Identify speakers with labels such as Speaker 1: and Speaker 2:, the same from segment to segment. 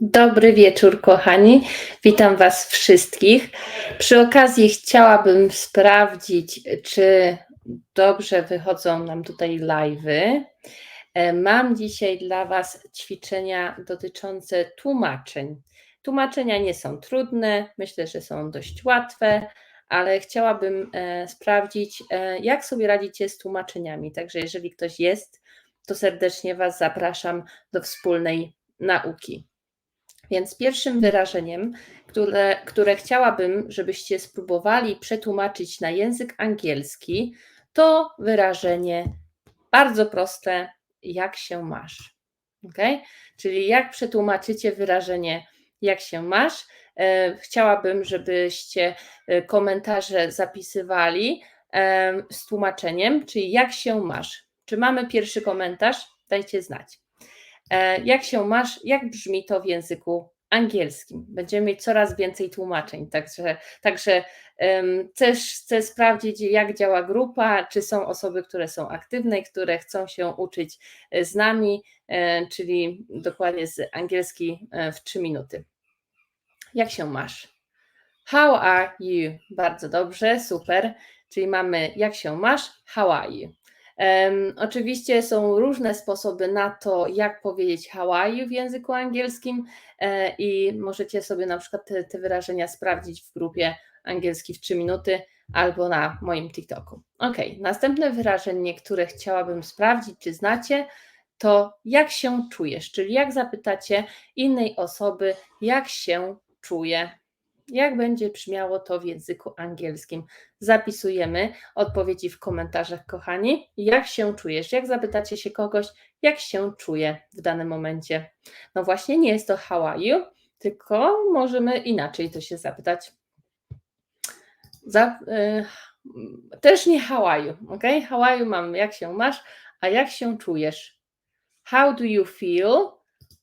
Speaker 1: Dobry wieczór, kochani. Witam Was wszystkich. Przy okazji chciałabym sprawdzić, czy dobrze wychodzą nam tutaj live'y. E, Mam dzisiaj dla Was ćwiczenia dotyczące tłumaczeń. Tłumaczenia nie są trudne, myślę, że są dość łatwe, ale chciałabym e, sprawdzić, e, jak sobie radzicie z tłumaczeniami. Także jeżeli ktoś jest, to serdecznie Was zapraszam do wspólnej nauki. Więc pierwszym wyrażeniem, które, które chciałabym, żebyście spróbowali przetłumaczyć na język angielski, to wyrażenie bardzo proste, jak się masz. Ok? Czyli jak przetłumaczycie wyrażenie, jak się masz. E, chciałabym, żebyście e, komentarze zapisywali e, z tłumaczeniem, czyli jak się masz. Czy mamy pierwszy komentarz? Dajcie znać. E, jak się masz, jak brzmi to w języku angielskim? Będziemy mieć coraz więcej tłumaczeń, także, także um, też chcę sprawdzić, jak działa grupa, czy są osoby, które są aktywne, które chcą się uczyć e, z nami, e, czyli dokładnie z angielski w 3 minuty. Jak się masz? How are you? Bardzo dobrze, super. Czyli mamy jak się masz? How are you? Oczywiście są różne sposoby na to, jak powiedzieć you w języku angielskim e, i możecie sobie na przykład te, te, wyrażenia sprawdzić w grupie angielski w 3 minuty albo na moim TikToku. Ok, następne wyrażenie, które chciałabym sprawdzić, czy znacie, to jak się czujesz, czyli jak zapytacie innej osoby, jak się czuje jak będzie brzmiało to w języku angielskim? Zapisujemy odpowiedzi w komentarzach, kochani. Jak się czujesz? Jak zapytacie się kogoś, jak się czuje w danym momencie? No właśnie, nie jest to how are you, tylko możemy inaczej to się zapytać. Za, y, też nie how are you, ok? How are you mam, jak się masz, a jak się czujesz? How do you feel?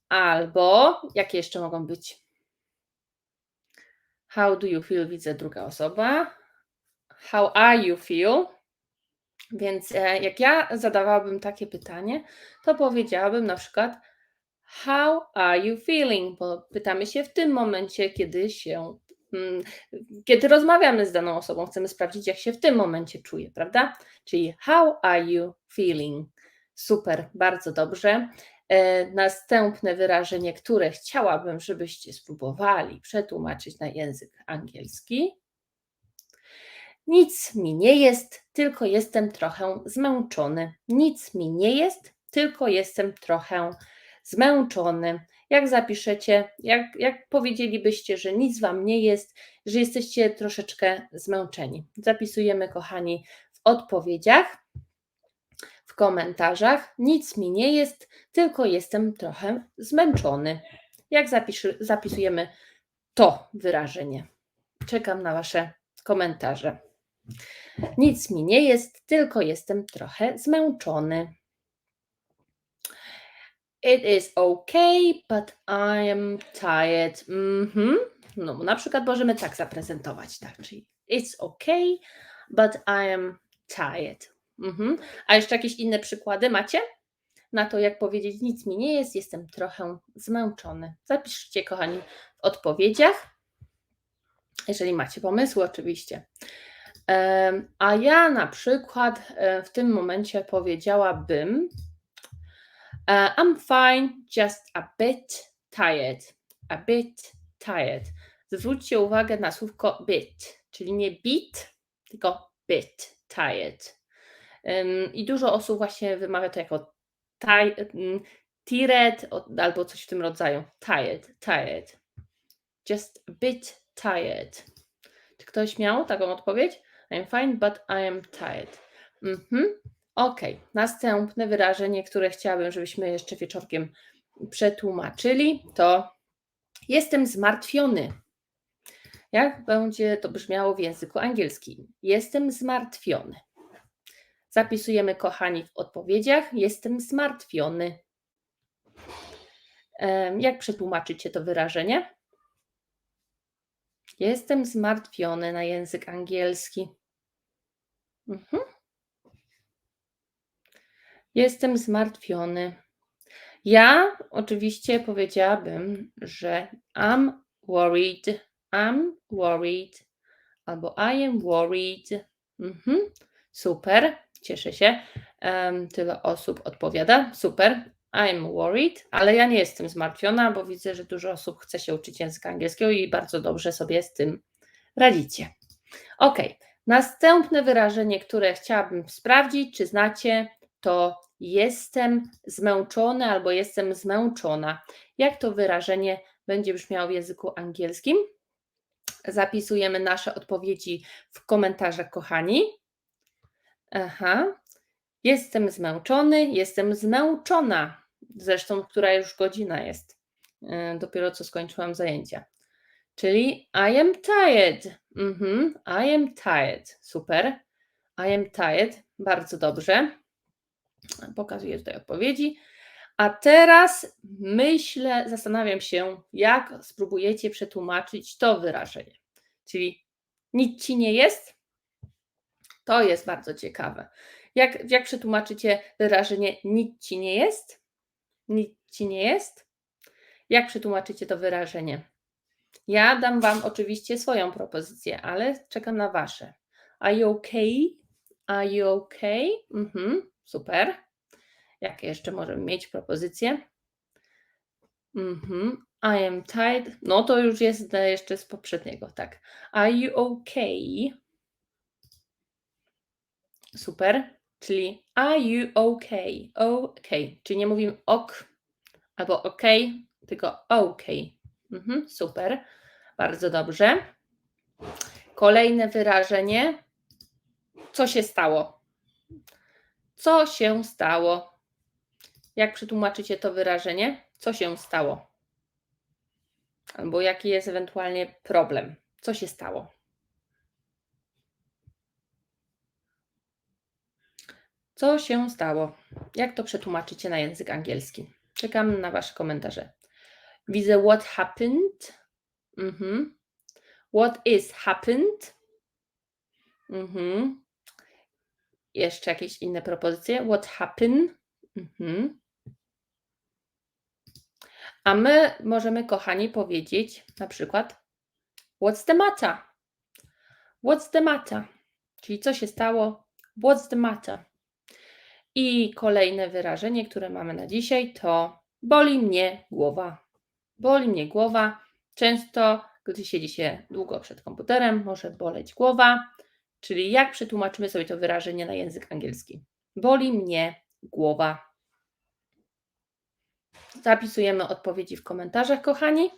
Speaker 1: Albo jakie jeszcze mogą być? How do you feel? Widzę druga osoba. How are you feel? Więc e, jak ja zadawałabym takie pytanie, to powiedziałabym na przykład How are you feeling? Bo pytamy się w tym momencie, kiedy się, mm, kiedy rozmawiamy z daną osobą, chcemy sprawdzić, jak się w tym momencie czuje, prawda? Czyli how are you feeling? Super, bardzo dobrze. E, następne wyrażenie, które chciałabym, żebyście spróbowali przetłumaczyć na język angielski. Nic mi nie jest, tylko jestem trochę zmęczony. Nic mi nie jest, tylko jestem trochę zmęczony. Jak zapiszecie, jak, jak powiedzielibyście, że nic wam nie jest, że jesteście troszeczkę zmęczeni. Zapisujemy, kochani, w odpowiedziach w komentarzach. Nic mi nie jest, tylko jestem trochę zmęczony. Jak zapisz, zapisujemy to wyrażenie? Czekam na Wasze komentarze. Nic mi nie jest, tylko jestem trochę zmęczony. It is okay, but I am tired. Mm -hmm. No, na przykład możemy tak zaprezentować, tak, czyli it's okay, but I am tired. Mhm. A jeszcze jakieś inne przykłady macie? Na to, jak powiedzieć, nic mi nie jest, jestem trochę zmęczony. Zapiszcie, kochani, w odpowiedziach, jeżeli macie pomysły, oczywiście. A ja na przykład e, w tym momencie powiedziałabym: e, I'm fine, just a bit tired. A bit tired. Zwróćcie uwagę na słówko bit, czyli nie bit, tylko bit tired. I dużo osób właśnie wymawia to jako tired albo coś w tym rodzaju. Tired, tired. Just a bit tired. Czy ktoś miał taką odpowiedź? I'm fine, but I am tired. Mhm. Ok. Następne wyrażenie, które chciałabym, żebyśmy jeszcze wieczorkiem przetłumaczyli, to jestem zmartwiony. Jak będzie to brzmiało w języku angielskim? Jestem zmartwiony. Zapisujemy, kochani, w odpowiedziach. Jestem zmartwiony. Jak przetłumaczycie to wyrażenie? Jestem zmartwiony na język angielski. Mhm. Jestem zmartwiony. Ja oczywiście powiedziałabym, że I'm worried, I'm worried, albo I am worried. Mhm. Super, cieszę się. Um, tyle osób odpowiada. Super. I'm worried, ale ja nie jestem zmartwiona, bo widzę, że dużo osób chce się uczyć języka angielskiego i bardzo dobrze sobie z tym radzicie. Ok, następne wyrażenie, które chciałabym sprawdzić, czy znacie, to jestem zmęczony albo jestem zmęczona. Jak to wyrażenie będzie brzmiało w języku angielskim? Zapisujemy nasze odpowiedzi w komentarzach, kochani. Aha. Jestem zmęczony, jestem zmęczona. Zresztą, która już godzina jest. Yy, Dopiero co skończyłam zajęcia. Czyli I am tired. Mhm. I am tired. Super. I am tired. Bardzo dobrze. Pokazuję tutaj odpowiedzi. A teraz myślę, zastanawiam się, jak spróbujecie przetłumaczyć to wyrażenie. Czyli nic ci nie jest? To jest bardzo ciekawe. Jak, jak przetłumaczycie wyrażenie nic ci nie jest? Nic ci nie jest? Jak przetłumaczycie to wyrażenie? Ja dam Wam oczywiście swoją propozycję, ale czekam na Wasze. Are you okay? Are you okay? Mhm, super. Jakie jeszcze możemy mieć propozycje? Mhm. I am tired. No to już jest e, jeszcze z poprzedniego, tak. Are you okay? Super. Czyli are you okay? Okay. Czyli nie mówimy ok albo ok, tylko okay. Mhm, super. Bardzo dobrze. Kolejne wyrażenie. Co się stało? Co się stało? Jak przetłumaczycie to wyrażenie? Co się stało? Albo jaki jest ewentualnie problem? Co się stało? Co się stało? Jak to przetłumaczycie na język angielski? Czekam na Wasze komentarze. Widzę what happened. Mhm. What is happened? Mhm. Jeszcze jakieś inne propozycje? What happened? Mhm. A my możemy, kochani, powiedzieć na przykład What's the matter? What's the matter? Czyli co się stało? What's the matter? I kolejne wyrażenie, które mamy na dzisiaj, to boli mnie głowa. Boli mnie głowa. Często, gdy siedzi się długo przed komputerem, może boleć głowa. Czyli jak przetłumaczymy sobie to wyrażenie na język angielski? Boli mnie głowa. Zapisujemy odpowiedzi w komentarzach, kochani.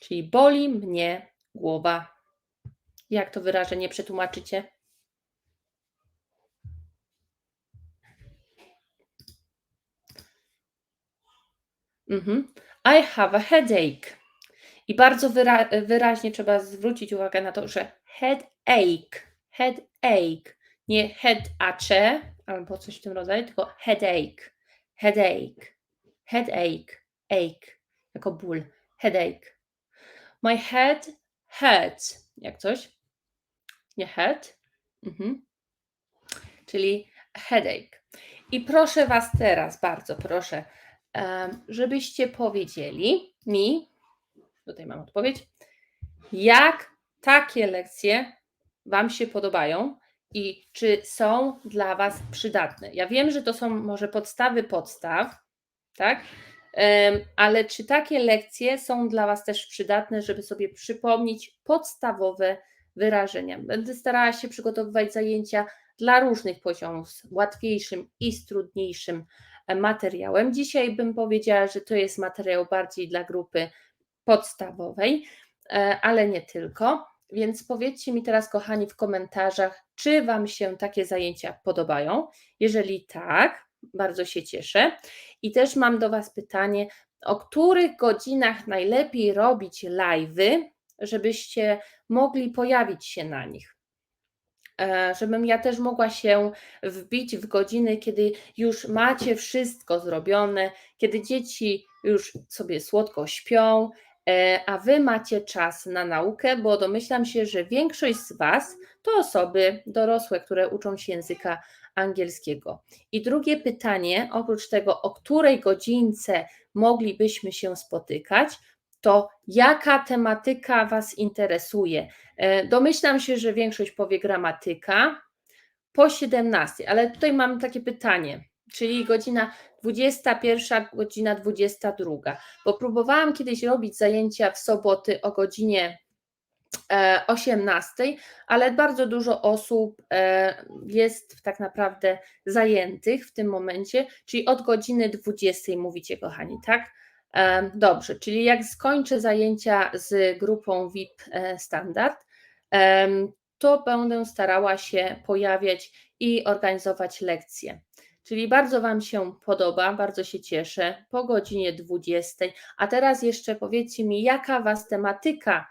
Speaker 1: Czyli boli mnie głowa. Jak to wyrażenie przetłumaczycie? Mhm. I have a headache. I bardzo wyra wyraźnie trzeba zwrócić uwagę na to, że headache, headache, nie headache albo coś w tym rodzaju, tylko headache, headache, headache, ache, jako ból, headache. My head hurts, jak coś. Nie head, mhm. czyli headache. I proszę Was teraz, bardzo proszę, żebyście powiedzieli mi, tutaj mam odpowiedź, jak takie lekcje Wam się podobają i czy są dla Was przydatne. Ja wiem, że to są może podstawy podstaw, tak? Ale czy takie lekcje są dla Was też przydatne, żeby sobie przypomnieć podstawowe wyrażenia? Będę starała się przygotowywać zajęcia dla różnych poziomów, z łatwiejszym i z trudniejszym materiałem. Dzisiaj bym powiedziała, że to jest materiał bardziej dla grupy podstawowej, e, ale nie tylko. Więc powiedzcie mi teraz, kochani, w komentarzach, czy Wam się takie zajęcia podobają. Jeżeli tak, bardzo się cieszę. I też mam do Was pytanie, o których godzinach najlepiej robić live'y, żebyście mogli pojawić się na nich. E, Żebym ja też mogła się wbić w godziny, kiedy już macie wszystko zrobione, kiedy dzieci już sobie słodko śpią, e, a Wy macie czas na naukę, bo domyślam się, że większość z Was to osoby dorosłe, które uczą się języka angielskiego. I drugie pytanie, oprócz tego, o której godzince moglibyśmy się spotykać, to jaka tematyka Was interesuje? E, domyślam się, że większość powie gramatyka po 17, ale tutaj mam takie pytanie, czyli godzina 21, godzina 22, bo próbowałam kiedyś robić zajęcia w soboty o godzinie 18, e, ale bardzo dużo osób e, jest tak naprawdę zajętych w tym momencie, czyli od godziny 20 mówicie, kochani, tak? E, dobrze, czyli jak skończę zajęcia z grupą VIP Standard, to będę starała się pojawiać i organizować lekcje. Czyli bardzo Wam się podoba, bardzo się cieszę po godzinie 20. A teraz jeszcze powiedzcie mi, jaka Was tematyka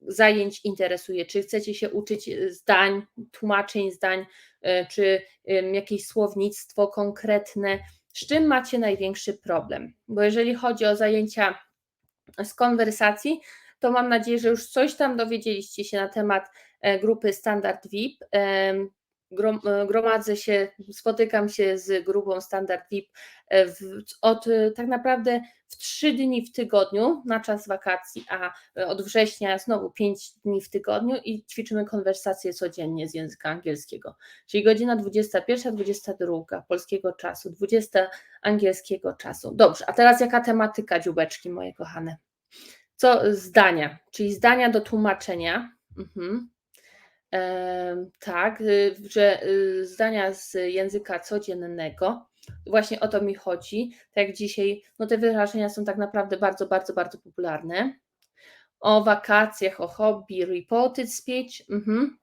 Speaker 1: zajęć interesuje? Czy chcecie się uczyć zdań, tłumaczeń zdań, e, czy jakieś słownictwo konkretne? Z czym macie największy problem? Bo jeżeli chodzi o zajęcia z konwersacji, to mam nadzieję, że już coś tam dowiedzieliście się na temat e, grupy Standard VIP. E, gromadzę się, spotykam się z grupą Standard VIP e, od tak naprawdę w trzy dni w tygodniu na czas wakacji, a od września znowu pięć dni w tygodniu i ćwiczymy konwersacje codziennie z języka angielskiego. Czyli godzina 21, 22 polskiego czasu, 20 angielskiego czasu. Dobrze, a teraz jaka tematyka, dziubeczki moje kochane? Co zdania, czyli zdania do tłumaczenia. Mhm. Tak, y, że y, zdania z języka codziennego. Właśnie o to mi chodzi. Tak jak dzisiaj, no te wyrażenia są tak naprawdę bardzo, bardzo, bardzo popularne. O wakacjach, o hobby, reported speech. Mhm.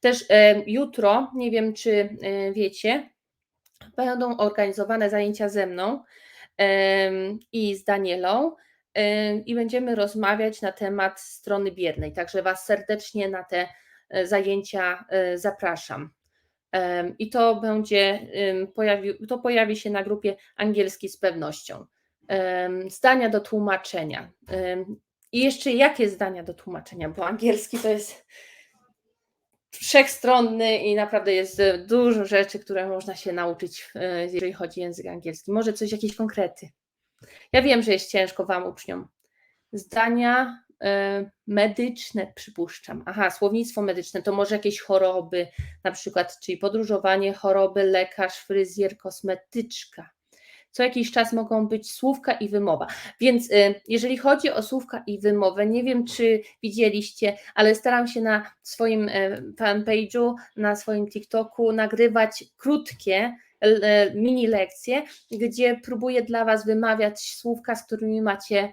Speaker 1: Też e, jutro, nie wiem czy e, wiecie, będą organizowane zajęcia ze mną i z Danielą i będziemy rozmawiać na temat strony biernej. Także Was serdecznie na te zajęcia e, zapraszam. I to będzie, pojawi, to pojawi się na grupie angielskiej z pewnością. Zdania do tłumaczenia. I jeszcze jakie zdania do tłumaczenia, bo angielski to jest wszechstronny i naprawdę jest dużo rzeczy, które można się nauczyć, e, jeżeli chodzi o język angielski. Może coś, jakieś konkrety. Ja wiem, że jest ciężko Wam, uczniom. Zdania medyczne, przypuszczam. Aha, słownictwo medyczne to może jakieś choroby, na przykład, czyli podróżowanie, choroby, lekarz, fryzjer, kosmetyczka. Co jakiś czas mogą być słówka i wymowa. Więc y, jeżeli chodzi o słówka i wymowę, nie wiem, czy widzieliście, ale staram się na swoim y, fanpage'u, na swoim TikToku nagrywać krótkie, mini lekcje, gdzie próbuję dla Was wymawiać słówka, z którymi macie e,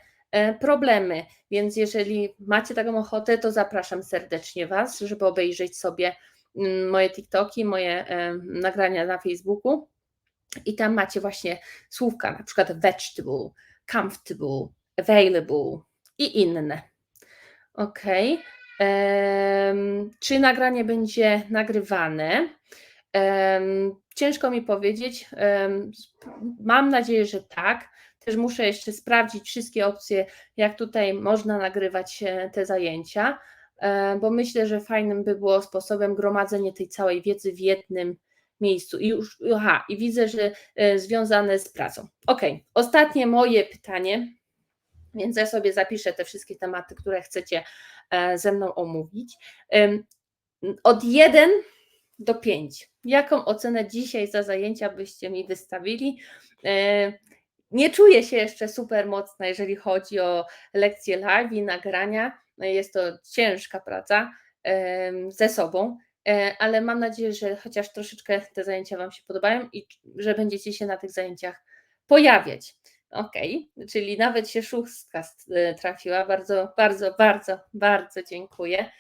Speaker 1: problemy. Więc jeżeli macie taką ochotę, to zapraszam serdecznie Was, żeby obejrzeć sobie mm, moje TikToki, moje e, nagrania na Facebooku. I tam macie właśnie słówka, na przykład vegetable, comfortable, available i inne. Ok. Czy nagranie będzie nagrywane? Ciężko mi powiedzieć. Mam nadzieję, że tak. Też muszę jeszcze sprawdzić wszystkie opcje, jak tutaj można nagrywać e, te zajęcia, e, bo myślę, że fajnym by było sposobem gromadzenie tej całej wiedzy w jednym miejscu. I już, aha, i widzę, że e, związane z pracą. Ok, ostatnie moje pytanie, więc ja sobie zapiszę te wszystkie tematy, które chcecie ze mną omówić. Od jeden do 5. Jaką ocenę dzisiaj za zajęcia byście mi wystawili? Nie czuję się jeszcze super mocna, jeżeli chodzi o lekcje live i nagrania. No jest to ciężka praca ze sobą, e, ale mam nadzieję, że chociaż troszeczkę te zajęcia Wam się podobają i że będziecie się na tych zajęciach pojawiać. Ok, czyli nawet się szóstka e, trafiła. Bardzo, bardzo, bardzo, bardzo dziękuję.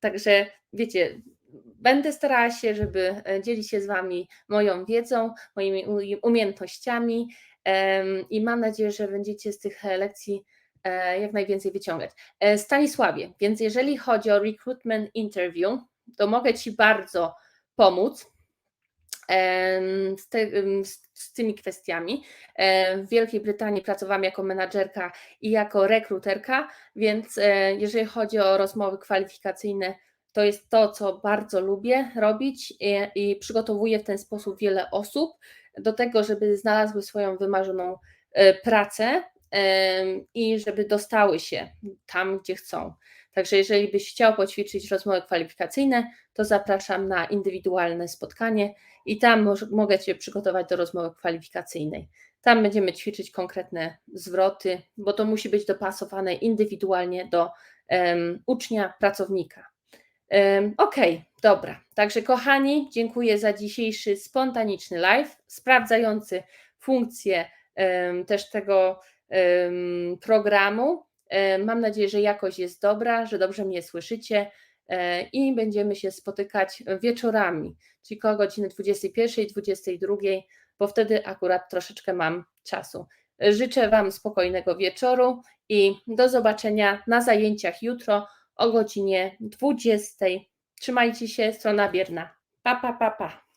Speaker 1: Także wiecie, Będę starała się, żeby e, dzielić się z Wami moją wiedzą, moimi umiejętnościami i mam nadzieję, że będziecie z tych e, lekcji e, jak najwięcej wyciągać. Stanisławie, więc jeżeli chodzi o recruitment interview, to mogę Ci bardzo pomóc z, te, z, tymi kwestiami. W Wielkiej Brytanii pracowałam jako menadżerka i jako rekruterka, więc jeżeli chodzi o rozmowy kwalifikacyjne, To jest to, co bardzo lubię robić i, i przygotowuję w ten sposób wiele osób do tego, żeby znalazły swoją wymarzoną e, pracę i żeby dostały się tam, gdzie chcą. Także jeżeli byś chciał poćwiczyć rozmowy kwalifikacyjne, to zapraszam na indywidualne spotkanie i tam mogę Cię przygotować do rozmowy kwalifikacyjnej. Tam będziemy ćwiczyć konkretne zwroty, bo to musi być dopasowane indywidualnie do em, ucznia, pracownika. Okej, dobra. Także kochani, dziękuję za dzisiejszy spontaniczny live, sprawdzający funkcję też tego programu. Mam nadzieję, że jakość jest dobra, że dobrze mnie słyszycie e, i będziemy się spotykać wieczorami, czyli koło godziny 21, 22, bo wtedy akurat troszeczkę mam czasu. Życzę Wam spokojnego wieczoru i do zobaczenia na zajęciach jutro o godzinie 20. Trzymajcie się, strona bierna. Pa, pa, pa, pa.